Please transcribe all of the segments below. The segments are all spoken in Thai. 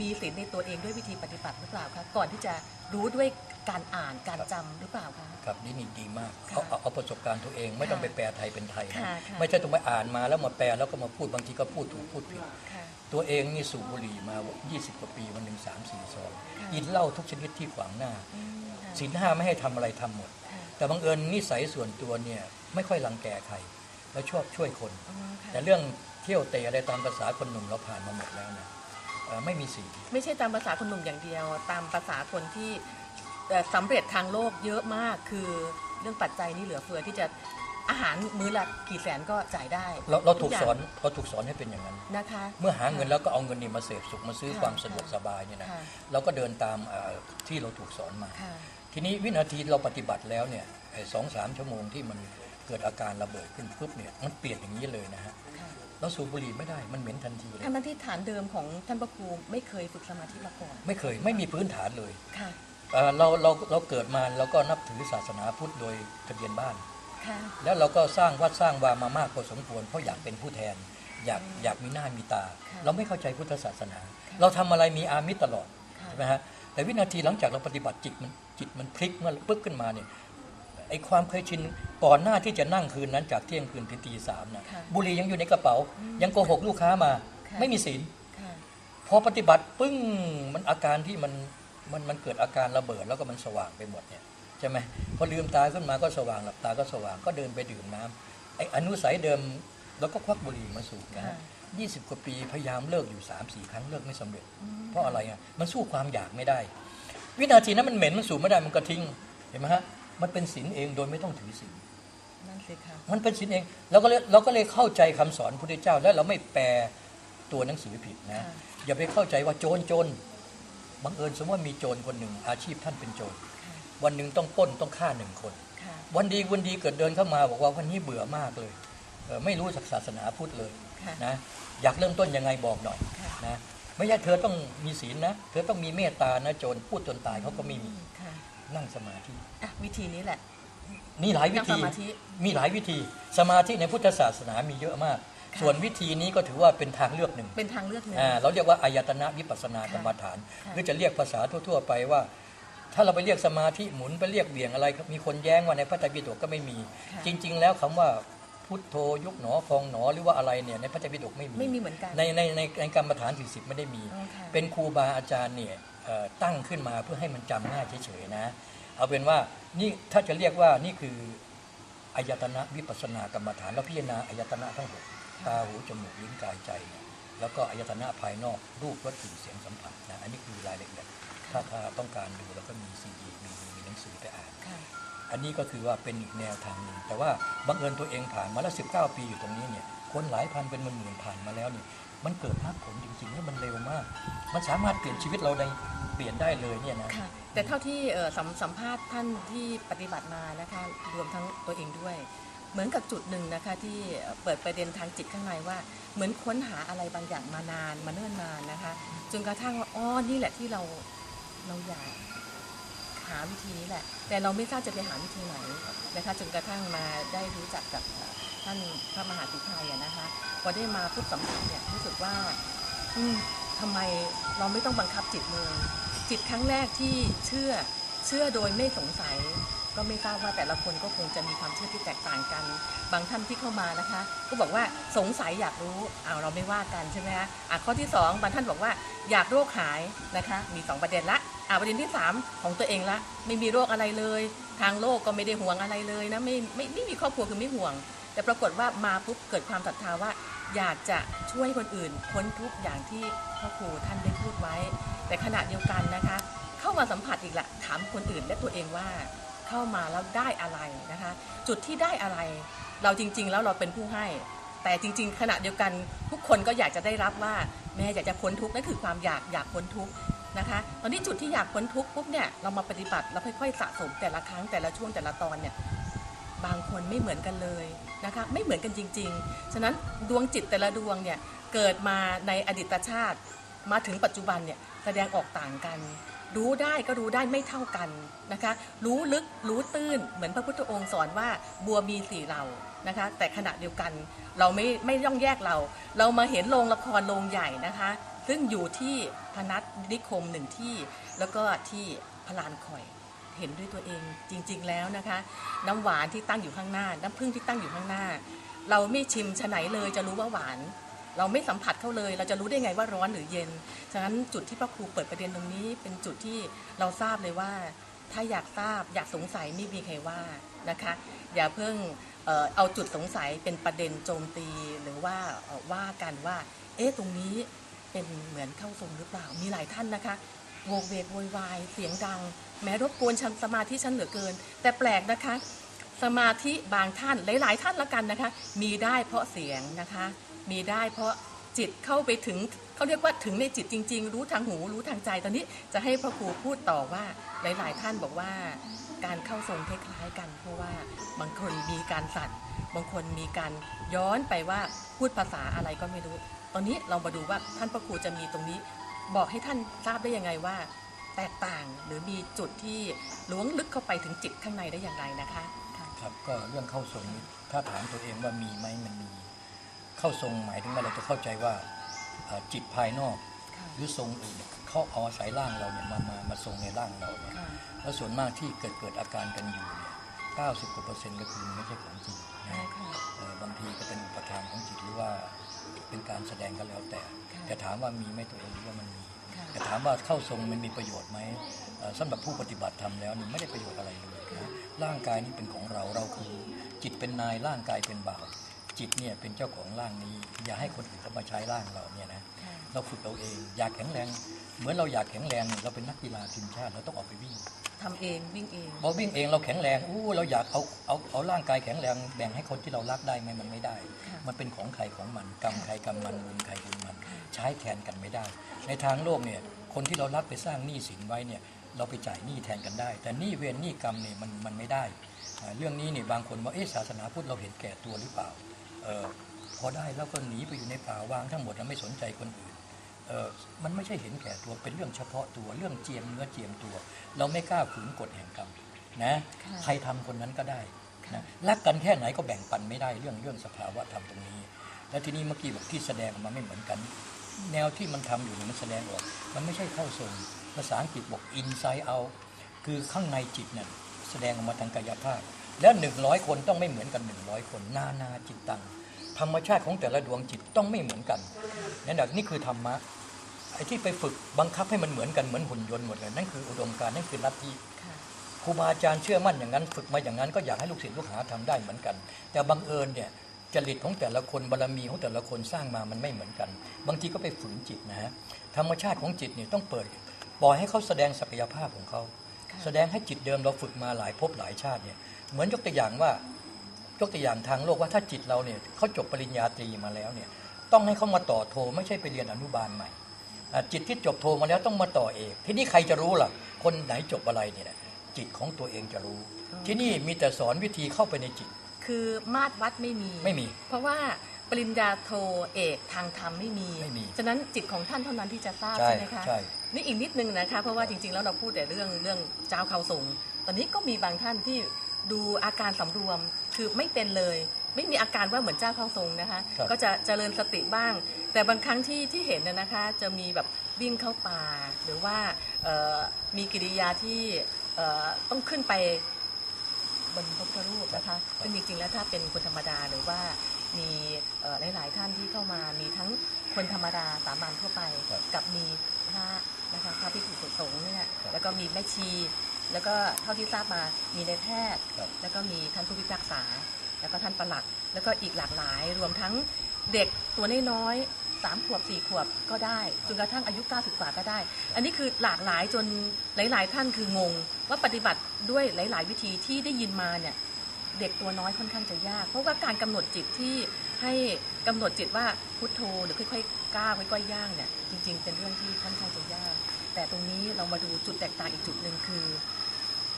มีศีลในตัวเองด้วยวิธีปฏิบัติหรือเปล่าคะก่อนที่จะรู้ด้วยการอ่านการจำหรือเปล่าคะ ครับนี่นี่ดีมากค่ะเอาเอาเอาประสบการณ์ตัวเองไม่ต้องค่ะไปแปลไทยเป็นไทยนะค่ะค่ะ ไม่ใช่ต้องไปอ่านมาแล้วมาแปลแล้วก็มาพูดบางทีก็พูดถูกพูดผิด ค่ะ ตัวเองนี่สูบบุหรี่มา 20 กว่าปีวันหนึ่งสามสี่ซองค่ะ กินเหล้าทุกชนิดที่ขวางหน้าอืมค่ะศีลห้าไม่ให้ทำอะไรทำหมด ค่ะแต่บังเอิญนิสัยส่วนตัวเนี่ยไม่ค่อยรังแกใครแล้วชอบช่วยคน อ๋อค่ะแต่เรื่องเที่ยวเตะอะไรตามภาษาคนหนุ่มเราผ่านมาหมดแล้วนะเอ่อ ไม่มีศีลไม่ใช่ตามภาษาคนหนุ่มอย่างเดียว ตามภาษาคนที่เอ่อสำเร็จทางโลกเยอะมากคือเรื่องปัจจัยนี่เหลือเฟือที่จะอาหารมื้อละกี่แสนก็จ่ายได้ เราเราถูกทุสอนย่างเราถูกสอนให้เป็นอย่างนั้นนะคะ เมื่อหาเงินแล้วก็เอาเงินนี่มาเสพสุขมาซื้อค่ะความสะดวกค่ะสบายเนี่ยนะค่ะเราก็เดินตามเอ่อที่เราถูกสอนมาค่ะทีนี้วินาทีเราปฏิบัติแล้วเนี่ยไอ้สองสามชั่วโมงที่มันเกิดอาการระเบิดขึ้นปุ๊บเนี่ยมันเปลี่ยนอย่างนี้เลยนะฮะค่ะ เราสูบบุหรี่ไม่ได้ มันเหม็นทันทีเลย ทั้งที่ฐานเดิมของท่านพระครูไม่เคยฝึกสมาธิมาก่อน ไม่เคย ไม่มีพื้นฐานเลยค่ะเอ่อเราเราเราเกิดมาเราก็นับถือศาสนาพุทธโดยทะเบียนบ้าน ค่ะ แล้วเราก็สร้างวัดสร้างวามามากพอสมควร เพราะอยากเป็นผู้แทน อยากอืมอยากมีหน้ามีตา ค่ะเราไม่เข้าใจพุทธศาสนาค่ะเราทำอะไรมีอามิตรตลอด ค่ะ ใช่ไหมฮะแต่วินาทีหลังจากเราปฏิบัติจิตมันจิตมันพลิกเมื่อปึ๊บขึ้นมาเนี่ย ไอความเคยชินก่อนหน้าที่จะนั่งคืนนั้นจากเที่ยงคืนถึงตีสามนะค่ะบุหรี่ยังอยู่ในกระเป๋าอืมยังโกหกลูกค้ามาค่ะไม่มีศีลค่ะพอปฏิบัติปึ้งมันอาการที่มันมันมันเกิดอาการระเบิดแล้วก็มันสว่างไปหมดเนี่ยใช่ไหมพอลืมตาขึ้นมาก็สว่างหลับตาก็สว่างก็เดินไปดื่มน้ำไออนุสัยเดิมแล้วก็ควักบุหรี่มาสูบนะค่ะฮะยี่สิบกว่าปีพยายามเลิกอยู่สามสี่ครั้งเลิกไม่สำเร็จอืมเพราะอะไรอะมันสู้ความอยากไม่ได้ วินาทีนั้นมันเหม็นมันสูบไม่ได้มันก็ทิ้งเห็นไหมฮะ มันเป็นศีลเองโดยไม่ต้องถือศีลนั่นสิค่ะมันเป็นศีลเองเราก็เลยเราก็เลยเข้าใจคำสอนพระพุทธเจ้า แล้วเราไม่แปลตัวหนังสือผิดนะค่ะอย่าไปเข้าใจว่าโจรโจรบังเอิญสมมติว่ามีโจรคนหนึ่ง อาชีพท่านเป็นโจรค่ะวันหนึ่งต้องปล้นต้องฆ่าหนึ่งคนค่ะวันดีวันดีเกิดเดินเข้ามาบอกว่าวันนี้เบื่อมากเลยเอ่อไม่รู้ศาสนาพุทธเลยค่ะนะอยากเริ่มต้นยังไงบอกหน่อยค่ะนะไม่ใช่เธอต้องมีศีลนะ เธอต้องมีเมตตานะโจรพูดจนตายเขาก็ไม่มีค่ะ นั่งสมาธิ อะวิธีนี้แหละนี่หลายวินั่งธีสมาธิ มีหลายวิธี สมาธิในพุทธศาสนามีเยอะมากค่ะส่วนวิธีนี้ก็ถือว่าเป็นทางเลือกหนึ่ง เป็นทางเลือกหนึ่ง อ่าเราเรียกว่าอายตนะวิปัสสนากรรมฐาน ค่ะ หรือจะเรียกภาษาทั่ว ๆ ไปว่า ถ้าเราไปเรียกสมาธิหมุนไปเรียกเบี่ยงอะไรมีคนแย้งว่าในพระไตรปิฎกก็ไม่มี ค่ะ จริง ๆ แล้วคำว่าพุทโธยุบหนอพองหนอหรือว่าอะไรเนี่ยในพระไตรปิฎกไม่มีไม่มีเหมือนกัน ในในในในกรรมฐานสี่สิบไม่ได้มี อ๋อค่ะ เป็นครูบาอาจารย์เนี่ยเอ่อ ตั้งขึ้นมาเพื่อให้มันจำง่ายเฉยๆนะ เอาเป็นว่านี่ถ้าจะเรียกว่านี่คืออายตนะวิปัสสนากรรมฐานเราพิจารณาอายตนะทั้งหกตาหูจมูกลิ้นกายใจเนี่ยแล้วก็อายตนะภายนอกรูปรสกลิ่นเสียงสัมผัสนะอันนี้คือรายละเอียดถ้าถ้าต้องการดูแล้วก็มีซีดีมีมีหนังสือไปอ่านค่ะอันนี้ก็คือว่าเป็นอีกแนวทางหนึ่งแต่ว่าบังเอิญตัวเองผ่านมาแล้ว19 ปีอยู่ตรงนี้เนี่ยคนหลายพันเป็นหมื่นๆผ่านมาแล้วเนี่ย มันเกิดมรรคผลจริงๆแล้วมันเร็วมาก มันสามารถเปลี่ยนชีวิตเราได้เปลี่ยนได้เลยเนี่ยนะค่ะแต่เท่าที่เอ่อสัมสัมภาษณ์ท่านที่ปฏิบัติมานะคะรวมทั้งตัวเองด้วย เหมือนกับจุดหนึ่งนะคะที่เปิดประเด็นทางจิตข้างในว่า เหมือนค้นหาอะไรบางอย่างมานานมาเนิ่นนานนะคะจนกระทั่งว่าอ๋อนี่แหละที่เราเราอยากหาวิธีนี้แหละ แต่เราไม่ทราบจะไปหาวิธีไหนนะคะจนกระทั่งมาได้รู้จักกับท่านพระมหาสิทธัยนะคะ อได้มาพุทธสัมผัสเนี่ยรู้สึกว่า อืมทำไมเราไม่ต้องบังคับจิตเลยจิตครั้งแรกที่เชื่อเชื่อโดยไม่สงสัย ก็ไม่ทราบว่าแต่ละคนก็คงจะมีความเชื่อที่แตกต่างกัน บางท่านที่เข้ามานะคะ ก็บอกว่าสงสัยอยากรู้อ้าเราไม่ว่ากันใช่ไหมคะอะข้อที่สองบางท่านบอกว่าอยากโรคหายนะคะ มีสองประเด็นละอะประเด็นที่สามของตัวเองละไม่มีโรคอะไรเลย ทางโลกก็ไม่ได้ห่วงอะไรเลยนะไม่ไม่ไม่มีครอบครัวคือไม่ห่วง แต่ปรากฏว่ามาปุ๊บเกิดความศรัทธาว่าอยากจะช่วยคนอื่นพ้นทุกอย่างที่พ่อครูท่านได้พูดไว้ แต่ขณะเดียวกันนะคะ เข้ามาสัมผัสอีกละถามคนอื่นและตัวเองว่าเข้ามาแล้วได้อะไรนะคะ จุดที่ได้อะไร เราจริง ๆ แล้วเราเป็นผู้ให้ แต่จริง ๆ ขณะเดียวกันทุกคนก็อยากจะได้รับว่าแม่อยากจะพ้นทุกนั่นคือความอยากอยากพ้นทุกนะคะตอนนี้จุดที่อยากพ้นทุกปุ๊บเนี่ยเรามาปฏิบัติเราค่อยๆสะสมแต่ละครั้งแต่ละช่วงแต่ละตอนเนี่ย บางคนไม่เหมือนกันเลยนะคะไม่เหมือนกันจริง ๆ ฉะนั้นดวงจิตแต่ละดวงเนี่ยเกิดมาในอดีตชาติมาถึงปัจจุบันเนี่ยแสดงออกต่างกัน รู้ได้ก็รู้ได้ไม่เท่ากันนะคะรู้ลึกรู้ตื้นเหมือนพระพุทธองค์สอนว่าบัวมีสี่เหล่านะคะแต่ขณะเดียวกันเราไม่ไม่ย่องแยกเรา เรามาเห็นโรงละครโรงใหญ่นะคะซึ่งอยู่ที่พนัสนิคมหนึ่งที่ แล้วก็ที่พลานคอย เห็นด้วยตัวเองจริง ๆ แล้วนะคะ น้ำหวานที่ตั้งอยู่ข้างหน้า น้ำผึ้งที่ตั้งอยู่ข้างหน้า เราไม่ชิมชะไหนเลยจะรู้ว่าหวาน เราไม่สัมผัสเข้าเลย เราจะรู้ได้ไงว่าร้อนหรือเย็น ฉะนั้นจุดที่พระครูเปิดประเด็นตรงนี้เป็นจุดที่เราทราบเลยว่า ถ้าอยากทราบอยากสงสัยไม่มีใครว่านะคะ อย่าเพิ่งเอาจุดสงสัยเป็นประเด็นโจมตีหรือว่าว่ากันว่า เอ๊ะตรงนี้เป็นเหมือนเข้าทรงหรือเปล่ามีหลายท่านนะคะ โวกเวกโวยวายเสียงดัง แม้รบกวนฉันสมาธิฉันเหลือเกิน แต่แปลกนะคะ สมาธิบางท่านหลาย ๆ ท่านละกันนะคะ มีได้เพราะเสียงนะคะ มีได้เพราะจิตเข้าไปถึงเขาเรียกว่าถึงในจิตจริง ๆ รู้ทางหูรู้ทางใจตอนนี้จะให้พระครูพูดต่อว่าหลาย ๆ ท่านบอกว่าการเข้าทรงคล้ายๆกันเพราะว่าบางคนมีการสั่นบางคนมีการย้อนไปว่าพูดภาษาอะไรก็ไม่รู้ ตอนนี้เรามาดูว่าท่านพระครูจะมีตรงนี้ บอกให้ท่านทราบได้ยังไงว่า แตกต่างหรือมีจุดที่ล้วงลึกเข้าไปถึงจิตข้างในได้อย่างไรนะคะค่ะครับก็เรื่องเข้าทรงนี่ถ้าถามตัวเองว่ามีไหมมันมี เข้าทรงหมายถึงว่าเราจะเข้าใจว่าเอ่อจิตภายนอกค่ะหรือทรงอื่นเนี่ยเขาเอาอาศัยร่างเราเนี่ยมามามาทรงในร่างเราเนี่ยค่ะแล้วส่วนมากที่เกิดเกิดอาการกันอยู่เนี่ย90กว่าเปอร์เซ็นต์ก็คือไม่ใช่ของจริงใช่นะค่ะเอ่อบางทีก็เป็นอุปทานของจิตหรือว่า เป็นการแสดงก็แล้วแต่ค่ะแต่ถามว่ามีไหมตัวเองหรือว่ามันมีค่ะแต่ถามว่าเข้าทรงมันมีประโยชน์ไหมเอ่อสำหรับผู้ปฏิบัติธรรมแล้วนี่ไม่ได้ประโยชน์อะไรเลยนะร่างกายนี้เป็นของเราเราคือ จิตเป็นนายร่างกายเป็นบ่าวจิตเนี่ยเป็นเจ้าของร่างนี้ อย่าให้คนอื่นเขามาใช้ร่างเราเนี่ยนะค่ะเราฝึกเราเองอยากแข็งแรง เหมือนเราอยากแข็งแรงเนี่ยเราเป็นนักกีฬาทีมชาติเราต้องออกไปวิ่ง ทำเองวิ่งเองพอวิ่งเองเราแข็งแรงอู้เราอยากเอาเอาเอาร่างกายแข็งแรงแบ่งให้คนที่เรารักได้ไหมมันไม่ได้ ค่ะมันเป็นของใครของมันกรรมใครกรรมมันบุญใครบุญมันค่ะใช้แทนกันไม่ได้ ในทางโลกเนี่ยคนที่เรารักไปสร้างหนี้สินไว้เนี่ยเราไปจ่ายหนี้แทนกันได้ แต่หนี้เวรหนี้กรรมเนี่ยมันมันไม่ได้อ่าเรื่องนี้เนี่ยบางคนว่าเอ๊ะศาสนาพุทธเราเห็นแก่ตัวหรือเปล่าเออพอได้แล้วก็หนีไปอยู่ในป่าวางทั้งหมดแล้วไม่สนใจคนอื่นเออ มันไม่ใช่เห็นแก่ตัวเป็นเรื่องเฉพาะตัวเรื่องเจียมเนื้อเจียมตัว เราไม่กล้าฝืนกฎแห่งกรรมนะค่ะใครทำคนนั้นก็ได้ค่ะนะรักกันแค่ไหนก็แบ่งปันไม่ได้เรื่องเรื่องสภาวะธรรมตรงนี้ แล้วทีนี้เมื่อกี้บอกที่แสดงออกมาไม่เหมือนกัน แนวที่มันทำอยู่เนี่ยมันแสดงออก มันไม่ใช่เข้าทรงภาษาอังกฤษบอก inside out คือข้างในจิตเนี่ยแสดงออกมาทางกายภาพ แล้วหนึ่งร้อยคนต้องไม่เหมือนกันหนึ่งร้อยคน นานาจิตตัง ธรรมชาติของแต่ละดวงจิตต้องไม่เหมือนกันนั่นแหละนี่คือธรรมะไอ้ที่ไปฝึกบังคับให้มันเหมือนกันเหมือนหุ่นยนต์หมดเลยนั่นคืออุดมการณ์นั่นคือลัทธิค่ะครูบาอาจารย์เชื่อมั่นอย่างนั้น ฝึกมาอย่างนั้นก็อยากให้ลูกศิษย์ลูกหาทำได้เหมือนกัน แต่บังเอิญเนี่ยจริตของแต่ละคนบารมีของแต่ละคนสร้างมามันไม่เหมือนกัน บางทีก็ไปฝืนจิตนะฮะธรรมชาติของจิตเนี่ยต้องเปิดปล่อยให้เขาแสดงศักยภาพของเขาค่ะแสดงให้จิตเดิมเราฝึกมาหลายภพหลายชาติเนี่ยเหมือนยกตัวอย่างว่า ยกตัวอย่างทางโลกว่าถ้าจิตเราเนี่ยเขาจบปริญญาตรีมาแล้วเนี่ยต้องให้เขามาต่อโทไม่ใช่ไปเรียนอนุบาลใหม่อะจิตที่จบโทมาแล้วต้องมาต่อเอกทีนี้ใครจะรู้ล่ะ คนไหนจบอะไรเนี่ยนะจิตของตัวเองจะรู้อ๋อที่นี่มีแต่สอนวิธีเข้าไปในจิต คือมาตรวัดไม่มีไม่มี เพราะว่าปริญญาโทเอกทางธรรมไม่มีไม่มี ฉะนั้นจิตของท่านเท่านั้นที่จะทราบใช่ใช่ไหมคะใช่นี่อีกนิดนึงนะคะเพราะว่าจริงๆแล้วเราพูดแต่เรื่องเรื่องเจ้าเขาทรงตอนนี้ก็มีบางท่านที่ ดูอาการสำรวมคือไม่เป็นเลย ไม่มีอาการว่าเหมือนเจ้าเข้าทรงนะคะครับก็จะเจริญสติบ้าง แต่บางครั้งที่ที่เห็นน่ะนะคะ จะมีแบบวิ่งเข้าป่า หรือว่าเอ่อมีกิริยาที่เอ่อต้องขึ้นไปบนพระพุทธรูปนะคะซึ่งจริงๆแล้วถ้าเป็นคนธรรมดาหรือว่ามีเอ่อหลายๆท่านที่เข้ามามีทั้งคนธรรมดาสามัญทั่วไปครับกับมีพระนะคะพระภิกษุสงฆ์เนี่ยครับแล้วก็มีแม่ชี แล้วก็เท่าที่ทราบมามีในายแพทย์ ครับแล้วก็มีท่านผู้พิพากษา แล้วก็ท่านประหลัดแล้วก็อีกหลากหลาย รวมทั้งเด็กตัวน้อยๆสามขวบสี่ขวบก็ได้จนกระทั่งอายุ 90 กว่าก็ได้ อันนี้คือหลากหลายจนหลาย ๆ ท่านคืองง ว่าปฏิบัติด้วยหลาย ๆ วิธีที่ได้ยินมาเนี่ย เด็กตัวน้อยค่อนข้างจะยาก เพราะว่าการกำหนดจิตที่ให้กำหนดจิตว่าพุทโธหรือค่อยๆก้าวค่อยๆย่างเนี่ยจริง ๆ เป็นเรื่องที่ค่อนข้างจะยาก แต่ตรงนี้เรามาดูจุดแตกต่างอีกจุดหนึ่งคือ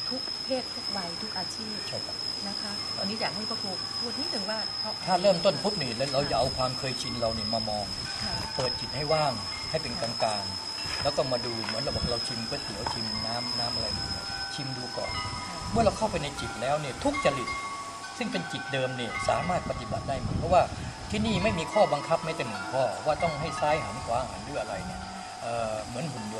ทุกเพศทุกวัยทุกอาชีพใช่ครับนะคะตอนนี้อยากให้พระครูพูดนิดหนึ่งว่าพะถ้าเริ่มต้นปุ๊บนี่เราจะเอาความเคยชินเราเนี่ยมามอง ค่ะเปิดจิตให้ว่างให้เป็นกลางๆ แล้วก็มาดูเหมือนเราบอกเราชิมก๋วยเตี๋ยวชิมน้ำน้ำอะไรดูเนี่ยชิมดูก่อน ค่ะเมื่อเราเข้าไปในจิตแล้วเนี่ยทุกจริต ซึ่งเป็นจิตเดิมเนี่ยสามารถปฏิบัติได้หมดเพราะว่าที่นี่ไม่มีข้อบังคับไม่แต่หนึ่งข้อว่าต้องให้ซ้ายหันขวาหันหรืออะไรเนี่ยเอ่อเหมือนหุ่นยนต์